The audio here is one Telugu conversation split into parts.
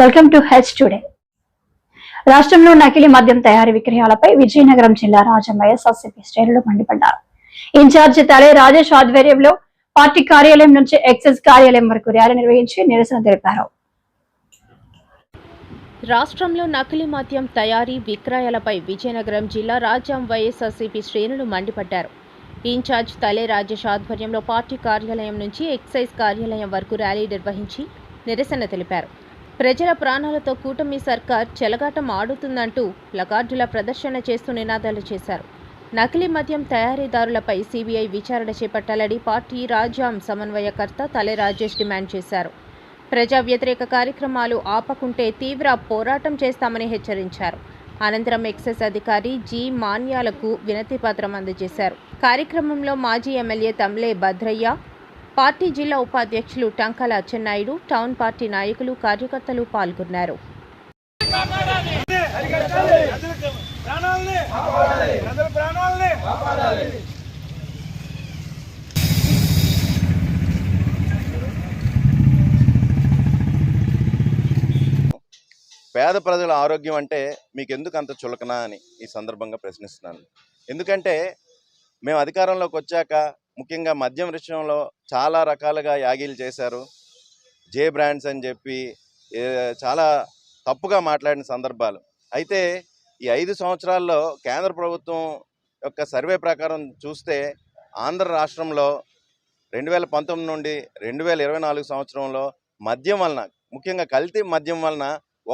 వెల్కమ్ టు హెచ్ టుడే రాష్ట్రంలో నకిలీ మద్యం తయారీ విక్రయాలపై విజయనగరం జిల్లా రాజమయ్య సస్యపి శ్రేణులు మండిపడ్డారు. ఇన్ఛార్జి తలే రాజేష్ ఆధ్వర్యంలో పార్టీ కార్యాలయం నుంచి ఎక్సైజ్ కార్యాలయం వరకు ర్యాలీ నిర్వహించి నిరసన తెలిపారు. రాష్ట్రంలో నకిలీ మద్యం తయారీ విక్రయాలపై విజయనగరం జిల్లా రాజ్యం వైఎస్ఆర్సీపీ శ్రేణులు మండిపడ్డారు. ఇన్ఛార్జ్ తలే రాజేష్ ఆధ్వర్యంలో పార్టీ కార్యాలయం నుంచి ఎక్సైజ్ కార్యాలయం వరకు ర్యాలీ నిర్వహించి నిరసన తెలిపారు. ప్రజల ప్రాణాలతో కూటమి సర్కార్ చెలగాటం ఆడుతుందంటూ లగార్డుల ప్రదర్శన చేస్తూ నినాదాలు చేశారు. నకిలీ మద్యం తయారీదారులపై సీబీఐ విచారణ చేపట్టాలని పార్టీ రాజ్యాం సమన్వయకర్త తలే రాజేష్ డిమాండ్ చేశారు. ప్రజా వ్యతిరేక కార్యక్రమాలు ఆపకుంటే తీవ్ర పోరాటం చేస్తామని హెచ్చరించారు. అనంతరం ఎక్సైజ్ అధికారి జి మాన్యాలకు వినతిపత్రం అందజేశారు. కార్యక్రమంలో మాజీ ఎమ్మెల్యే తమ్లే భద్రయ్య పార్టీ జిల్లా ఉపాధ్యక్షులు టంకల అచ్చెన్నాయుడు టౌన్ పార్టీ నాయకులు కార్యకర్తలు పాల్గొన్నారు. పేద ప్రజల ఆరోగ్యం అంటే మీకు ఎందుకు అంత చులకన అని ఈ సందర్భంగా ప్రశ్నిస్తున్నాను. ఎందుకంటే మేము అధికారంలోకి వచ్చాక ముఖ్యంగా మద్యం విషయంలో చాలా రకాలుగా యాగీలు చేశారు. జే బ్రాండ్స్ అని చెప్పి చాలా తప్పుగా మాట్లాడిన సందర్భాలు. అయితే ఈ ఐదు సంవత్సరాల్లో కేంద్ర ప్రభుత్వం యొక్క సర్వే ప్రకారం చూస్తే ఆంధ్ర రాష్ట్రంలో రెండు వేల పంతొమ్మిది నుండి రెండు వేల ఇరవై నాలుగు సంవత్సరంలో మద్యం వలన ముఖ్యంగా కల్తీ మద్యం వలన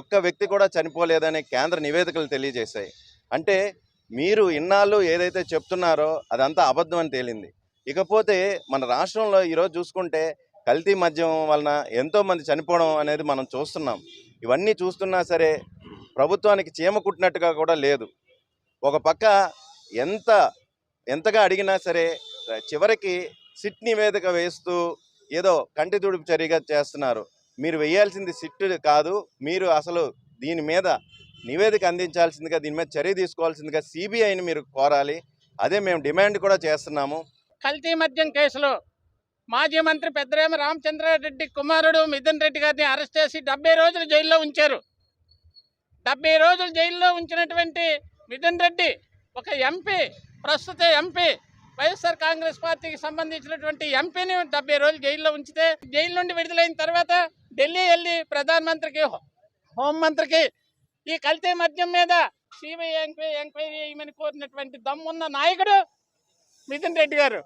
ఒక్క వ్యక్తి కూడా చనిపోలేదని కేంద్ర నివేదికలు తెలియజేశాయి. అంటే మీరు ఇన్నాళ్ళు ఏదైతే చెప్తున్నారో అదంతా అబద్ధం అని తేలింది. ఇకపోతే మన రాష్ట్రంలో ఈరోజు చూసుకుంటే కల్తీ మద్యం వలన ఎంతోమంది చనిపోవడం అనేది మనం చూస్తున్నాం. ఇవన్నీ చూస్తున్నా సరే ప్రభుత్వానికి చీమ కుట్టినట్టుగా కూడా లేదు. ఒక పక్క ఎంత ఎంతగా అడిగినా సరే చివరికి సిట్ నివేదిక వేస్తూ ఏదో కంటి తుడుపు చర్యగా చేస్తున్నారు. మీరు వేయాల్సింది సిట్ కాదు మీరు అసలు దీని మీద నివేదిక అందించాల్సిందిగా దీని మీద చర్య తీసుకోవాల్సిందిగా సిబిఐని మీరు కోరాలి. అదే మేము డిమాండ్ కూడా చేస్తున్నాము. కల్తీ మద్యం కేసులో మాజీ మంత్రి పెద్దరేమ రామచంద్రారెడ్డి కుమారుడు మిథున్ రెడ్డి గారిని అరెస్ట్ చేసి డెబ్బై రోజులు జైల్లో ఉంచారు. డెబ్బై రోజులు జైల్లో ఉంచినటువంటి మిథున్ రెడ్డి ఒక ఎంపీ ప్రస్తుత ఎంపీ వైఎస్ఆర్ కాంగ్రెస్ పార్టీకి సంబంధించినటువంటి ఎంపీని డెబ్బై రోజులు జైల్లో ఉంచితే జైలు నుండి విడుదలైన తర్వాత ఢిల్లీ వెళ్ళి ప్రధానమంత్రికి హో- హోంమంత్రికి ఈ కల్తీ మద్యం మీద సిబిఐ ఎంక్వైరీ ఎంక్వైరీ చేయమని కోరినటువంటి దమ్మున్న నాయకుడు మిథున్ రెడ్డి గారు.